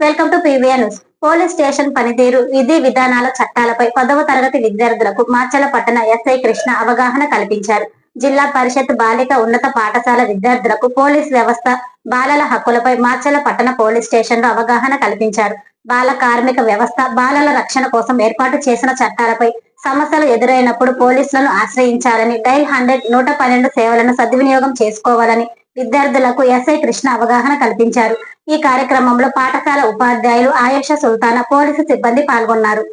Welcome to PVR news police station పనితీరు విధి విధానాల చట్టాలపై పదవ తరగతి విద్యార్థులకు మార్చల పట్టణ ఎస్ఐ కృష్ణ అవగాహన కల్పించారు. జిల్లా పరిషత్ బాలిక ఉన్నత పాఠశాల విద్యార్థులకు పోలీస్ వ్యవస్థ బాలల హక్కులపై మార్చల పట్టణ పోలీస్ స్టేషన్లో అవగాహన కల్పించారు. బాల కార్మిక వ్యవస్థ బాలల రక్షణ కోసం ఏర్పాటు చేసిన చట్టాలపై సమస్యలు ఎదురైనప్పుడు పోలీసులను ఆశ్రయించాలని డైల్ హండ్రెడ్ నూట పన్నెండు సేవలను సద్వినియోగం చేసుకోవాలని విద్యార్థులకు ఎస్ఐ కృష్ణ అవగాహన కల్పించారు. ఈ కార్యక్రమంలో పాఠశాల ఉపాధ్యాయులు ఆయుష సుల్తానా పోలీసు సిబ్బంది పాల్గొన్నారు.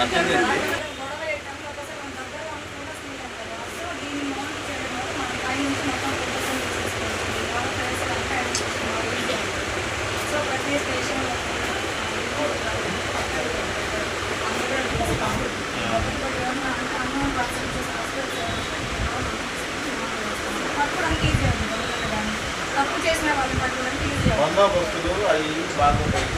దాన్ని Não, vou aí vamos.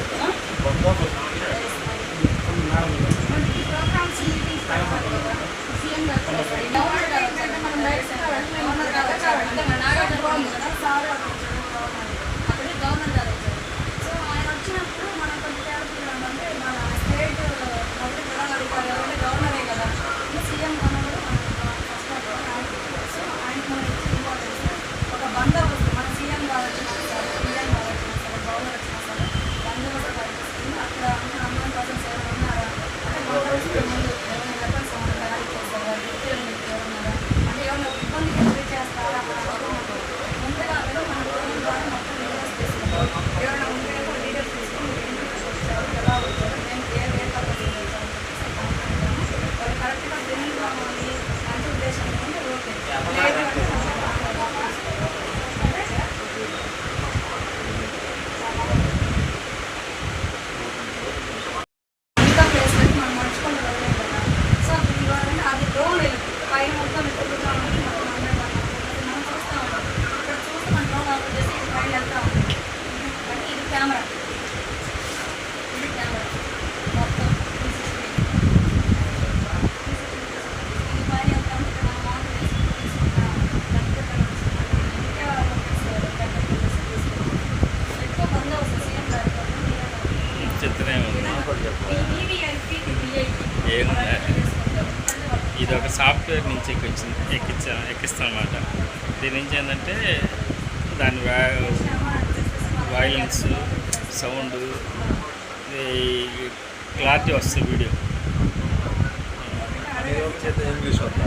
Software నుంచి ఎక్కించింది ఎక్కించా ఎక్కిస్తాం అనమాట దీని నుంచి ఏంటంటే దాని వా వాయిలెన్స్ సౌండ్ క్లారిటీ వస్తుంది వీడియో. ఇంగ్లీష్ వస్తా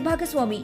ಭಾಗಸ್ವಾಮಿ.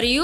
మరియు